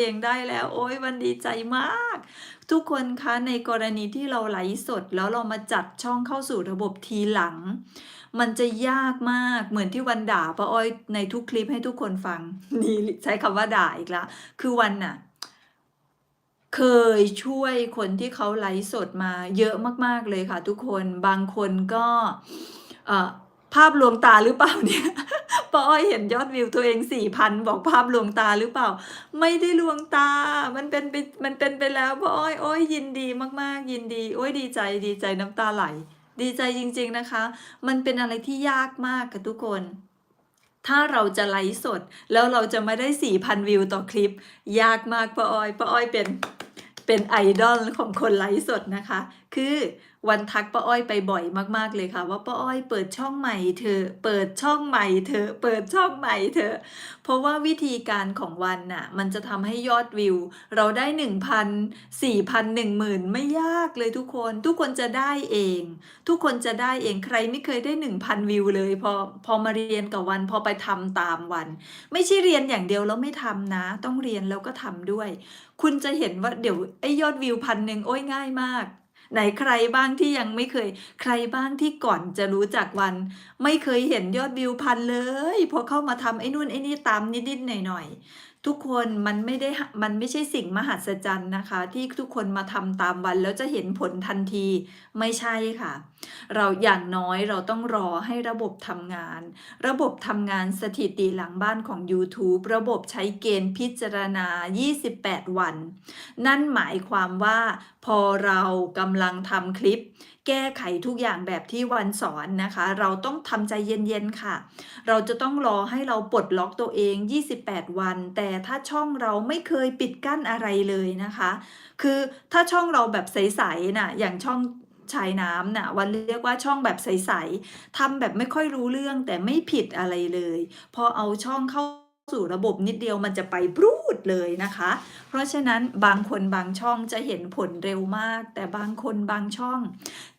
เองได้แล้ว โอ๊ยมันดีใจมาก ทุกคนคะในกรณีที่เราไลฟ์สดแล้วเรามาจัดช่องเข้าสู่ระบบทีหลัง มันจะยากมากเหมือนที่วันด่าป้าอ้อยในทุกคลิปให้ทุกคนฟัง นี่ใช้คำว่าด่าอีกล้วคือวันน่ะเคยช่วยคนที่เขาไลฟ์สดมาเยอะมาก ๆ เลยค่ะทุกคนบางคนก็เออ ภาพลวงตาหรือเปล่าเนี่ยป้าอ้อยเห็นยอดวิวตัวเอง4,000บอกภาพลวงตาหรือเปล่า ไม่ได้ลวงตา มันเป็นไปมันเป็นไปแล้วป้าอ้อยโอ๊ยยินดีมากๆ ยินดี โอ๊ยดีใจดีใจน้ำตาไหล ดีใจจริง ๆนะคะ มันเป็นอะไรที่ยากมากค่ะทุกคน ถ้าเราจะไลฟ์สด แล้วเราจะไม่ได้4,000วิวต่อคลิป ยากมากป้าอ้อยป้าอ้อยเป็นเป็นไอดอลของคนไลฟ์สดนะคะคือวันทักป้าอ้อยไปบ่อยมาก ๆ เลยค่ะ ว่าป้าอ้อยเปิดช่องใหม่เถอเปิดช่องใหม่เถอเปิดช่องใหม่เถอเพราะว่าวิธีการของวันน่ะ มันจะทำให้ยอดวิว เราได้ 1,000 4,000 10,000 ไม่ยากเลยทุกคน ทุกคนจะได้เอง ทุกคนจะได้เองใครไม่เคยได้ 1,000 วิวเลย พอพอมาเรียนกับวันพอไปทำตามวัน ไม่ใช่เรียนอย่างเดียวแล้วไม่ทำนะ ต้องเรียนแล้วก็ทำด้วย คุณจะเห็นว่าเดี๋ยวไอ้ยอดวิวพันหนึ่งโอ้ยง่ายมาก ไหนใครบ้างที่ยังไม่เคย ใครบ้างที่ก่อนจะรู้จักวัน ไม่เคยเห็นยอดวิวพันเลย พอเข้ามาทำไอ้นู่นไอ้นี่ตามนิดๆหน่อยๆ ทุกคนมันไม่ได้มันไม่ใช่สิ่งมหัศจรรย์นะคะ ที่ทุกคนมาทำตามวันแล้วจะเห็นผลทันทีไม่ใช่ค่ะ เราอย่างน้อยเราต้องรอให้ระบบทำงาน ระบบทำงานสถิติหลังบ้านของยูทูบระบบใช้เกณฑ์พิจารณา 28 วัน นั่นหมายความว่าพอเรากำลังทำคลิปแก้ไขทุกอย่างแบบที่วันสอนนะคะ เราต้องทำใจเย็นๆค่ะ เราจะต้องรอให้เราปลดล็อกตัวเอง 28 วัน แต่ถ้าช่องเราไม่เคยปิดกั้นอะไรเลยนะคะ คือถ้าช่องเราแบบใสๆน่ะอย่างช่องชายน้ำน่ะวันเรียกว่าช่องแบบใสๆทำแบบไม่ค่อยรู้เรื่องแต่ไม่ผิดอะไรเลย พอเอาช่องเข้า สู่ระบบนิดเดียวมันจะไปปรูดเลยนะคะ เพราะฉะนั้นบางคนบางช่องจะเห็นผลเร็วมาก แต่บางคนบางช่อง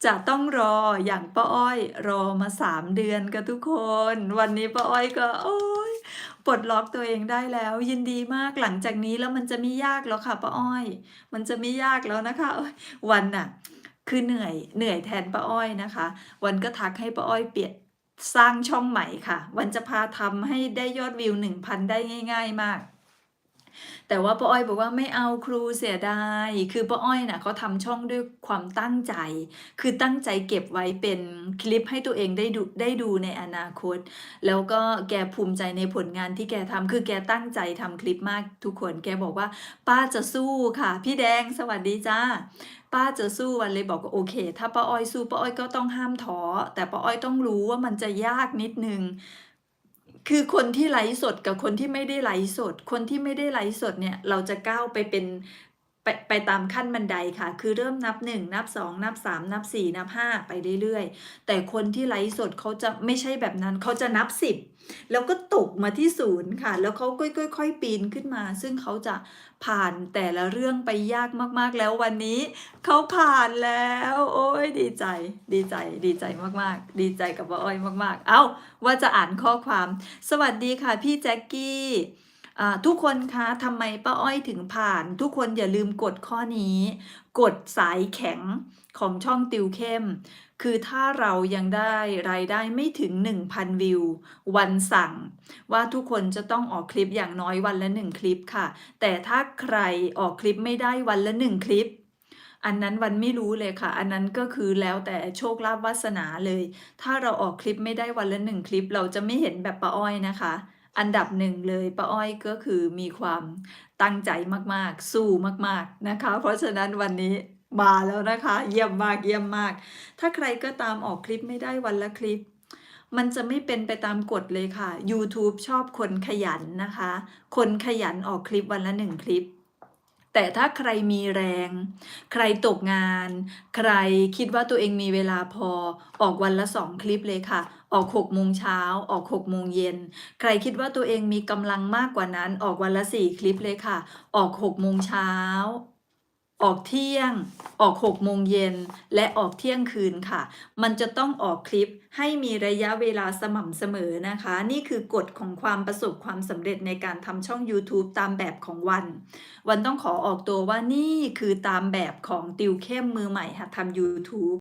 จะต้องรออย่างป้าอ้อยรอมา 3 เดือนค่ะทุกคน วันนี้ป้าอ้อยก็โอ๊ยปลดล็อกตัวเองได้แล้ว ยินดีมากหลังจากนี้แล้วมันจะไม่ยากแล้วค่ะป้าอ้อย มันจะไม่ยากแล้วนะคะวันน่ะคือเหนื่อยเหนื่อยแทนป้าอ้อยนะคะ วันก็ทักให้ป้าอ้อยเปลี่ยน สร้างช่องใหม่ค่ะ วันจะพาทำให้ได้ยอดวิว 1,000 ได้ง่าย ๆ มาก แต่ว่าป้าอ้อยบอกว่าไม่เอาครูเสียดายคือป้าอ้อยน่ะเขาทำช่องด้วยความตั้งใจ คือตั้งใจเก็บไว้เป็นคลิปให้ตัวเองได้ดูได้ดูในอนาคต แล้วก็แกภูมิใจในผลงานที่แกทำคือแกตั้งใจทำคลิปมากทุกคนแกบอกว่า ป้าจะสู้ค่ะ พี่แดงสวัสดีจ้าป้าจะสู้วันเลยบอกว่าโอเค ถ้าป้าอ้อยสู้ป้าอ้อยก็ต้องห้ามท้อแต่ป้าอ้อยต้องรู้ว่ามันจะยากนิดนึง คือคนที่ไลฟ์สดกับคนที่ไม่ได้ไลฟ์สด คนที่ไม่ได้ไลฟ์สดเนี่ย เราจะก้าวไปเป็น ไปไปตามขั้นบันไดค่ะ คือเริ่มนับ 1 นับ 2 นับ 3 นับ 4 นับ 5 ไปเรื่อยๆ แต่คนที่ไลฟ์สดเขาจะไม่ใช่แบบนั้น เขาจะนับ 10 แล้วก็ตกมาที่0ค่ะ แล้วเขาค่อยๆปีนขึ้นมา ซึ่งเขาจะผ่านแต่ละเรื่องไปยากมากๆ แล้ววันนี้เขาผ่านแล้ว โอ๊ยดีใจ ดีใจ ดีใจมากๆ ดีใจกับป้าอ้อยมาก ๆ เอ้าว่าจะอ่านข้อความ สวัสดีค่ะพี่แจ็คกี้ ทุกคนคะทำไมป้าอ้อยถึงผ่าน ทุกคนอย่าลืมกดข้อนี้ กดสายแข็งของช่องติวเข้ม คือถ้าเรายังได้รายได้ไม่ถึง 1,000 วิว วันสั่ง ว่าทุกคนจะต้องออกคลิปอย่างน้อยวันละ 1 คลิปค่ะ แต่ถ้าใครออกคลิปไม่ได้วันละ 1 คลิปอันนั้นวันไม่รู้เลยค่ะ อันนั้นก็คือแล้วแต่โชคลาภวาสนาเลย ถ้าเราออกคลิปไม่ได้วันละ1คลิป เราจะไม่เห็นแบบป้าอ้อยนะคะ อันดับหนึ่งเลยป้าอ้อยก็คือมีความตั้งใจมากๆ สู้มากๆนะคะ เพราะฉะนั้นวันนี้มาแล้วนะคะ เยี่ยมมากเยี่ยมมาก ถ้าใครก็ตามออกคลิปไม่ได้วันละคลิป มันจะไม่เป็นไปตามกฎเลยค่ะยูทูบชอบคนขยันนะคะ คนขยันออกคลิปวันละหนึ่งคลิป แต่ถ้าใครมีแรง ใครตกงาน ใครคิดว่าตัวเองมีเวลาพอ ออกวันละ2คลิปเลยค่ะ ออก6โมงเช้า ออก6โมงเย็น ใครคิดว่าตัวเองมีกำลังมากกว่านั้น ออกวันละ4คลิปเลยค่ะ ออก6โมงเช้า ออกเที่ยง ออก6โมงเย็น และออกเที่ยงคืนค่ะ มันจะต้องออกคลิปให้มีระยะเวลาสม่ำเสมอนะคะ นี่คือกฎของความประสบความสำเร็จในการทำช่อง YouTube ตามแบบของวัน วันต้องขอออกตัวว่านี่คือตามแบบของติวเข้มมือใหม่หัดทำ YouTube